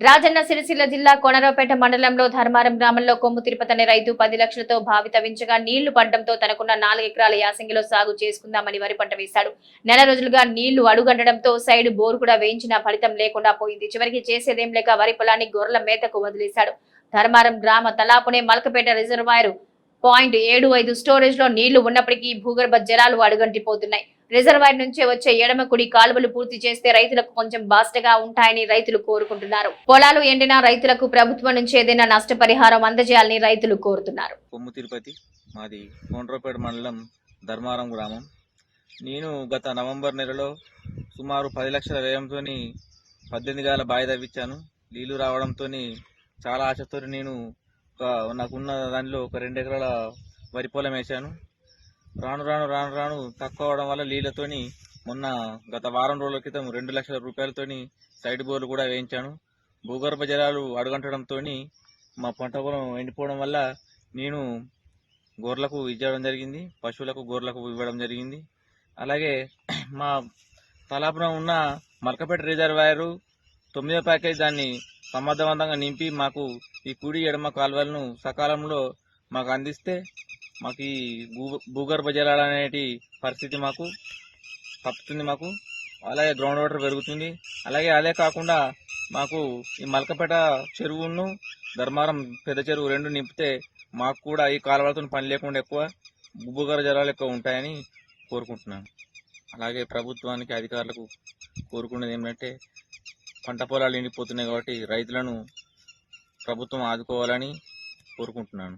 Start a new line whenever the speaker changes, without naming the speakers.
రాజన్న సిరిసిల్ల జిల్లా కొనరావుపేట మండలంలో ధర్మారం గ్రామంలో కొమ్ము తిరుపతి అనే రైతు పది లక్షలతో భావితవించగా నీళ్ళు పడ్డంతో తనకున్న నాలుగు ఎకరాల యాసంగిలో సాగు చేసుకుందామని వరి పంట వేశాడు. నెల రోజులుగా నీళ్ళు అడుగండడంతో సైడ్ బోరు కూడా వేయించిన ఫలితం లేకుండా పోయింది. చివరికి చేసేదేం లేక వరి పొలాన్ని గొర్రెల మేతకు వదిలేశాడు. ధర్మారం గ్రామ తలాపునే మలకపేట రిజర్వాయర్ పాయింట్ ఏడు ఐదు స్టోరేజ్లో నీళ్ళు ఉన్నప్పటికీ భూగర్భ జలాలు అడుగంటిపోతున్నాయి. రిజర్వాయర్ నుంచి వచ్చే ఎడమ కుడి కాలువలు పూర్తి చేస్తే రైతులకు కొంచెం బాస్టగా ఉంటాయని రైతులు కోరుకుంటున్నారు. పొలాలు ఎండిన రైతులకు ప్రభుత్వం నుంచి ఏదైనా నష్టపరిహారం అందజేయాలని రైతులు కోరుతున్నారు.
కొమ్ము తిరుపతి మాది కొండ్రపేట మండలం ధర్మారం గ్రామం. నేను గత నవంబర్ నెలలో సుమారు పది లక్షల వ్యయంతో పద్దెనిమిది గాల బావి తవ్వించాను నీళ్ళు రావడంతో చాలా ఆశతో నేను ఒక నాకున్న దానిలో ఒక రెండు ఎకరాల వరి పొలం వేశాను. రాను రాను రాను రాను తక్కువ అవడం వల్ల నీళ్ళతోని మొన్న గత వారం రోజుల క్రితం రెండు లక్షల రూపాయలతోని సైడ్ బోర్లు కూడా వేయించాను. భూగర్భ జలాలు అడుగంటడంతో మా పంట పొలం ఎండిపోవడం వల్ల నేను గోర్లకు ఇవ్వడం జరిగింది పశువులకు గోర్లకు ఇవ్వడం జరిగింది. అలాగే మా తలాపురం ఉన్న మల్కపేట రిజర్వాయరు తొమ్మిదో ప్యాకేజ్ దాన్ని సమర్థవంతంగా నింపి మాకు ఈ కుడి ఎడమ కాలువలను సకాలంలో మాకు అందిస్తే మాకు ఈ భూ భూగర్భ జలాలు అనేటి పరిస్థితి మాకు తప్పుతుంది మాకు. అలాగే గ్రౌండ్ వాటర్ పెరుగుతుంది. అలాగే అదే కాకుండా మాకు ఈ మలకపేట చెరువును ధర్మారం పెద్ద చెరువు రెండు నింపితే మాకు కూడా ఈ కాలువలతో పని లేకుండా ఎక్కువ భూగర్భ జలాలు ఎక్కువ ఉంటాయని కోరుకుంటున్నాను. అలాగే ప్రభుత్వానికి అధికారులకు కోరుకునేది ఏమంటే పంట పొలాలు ఎండిపోతున్నాయి కాబట్టి రైతులను ప్రభుత్వం ఆదుకోవాలని కోరుకుంటున్నాను.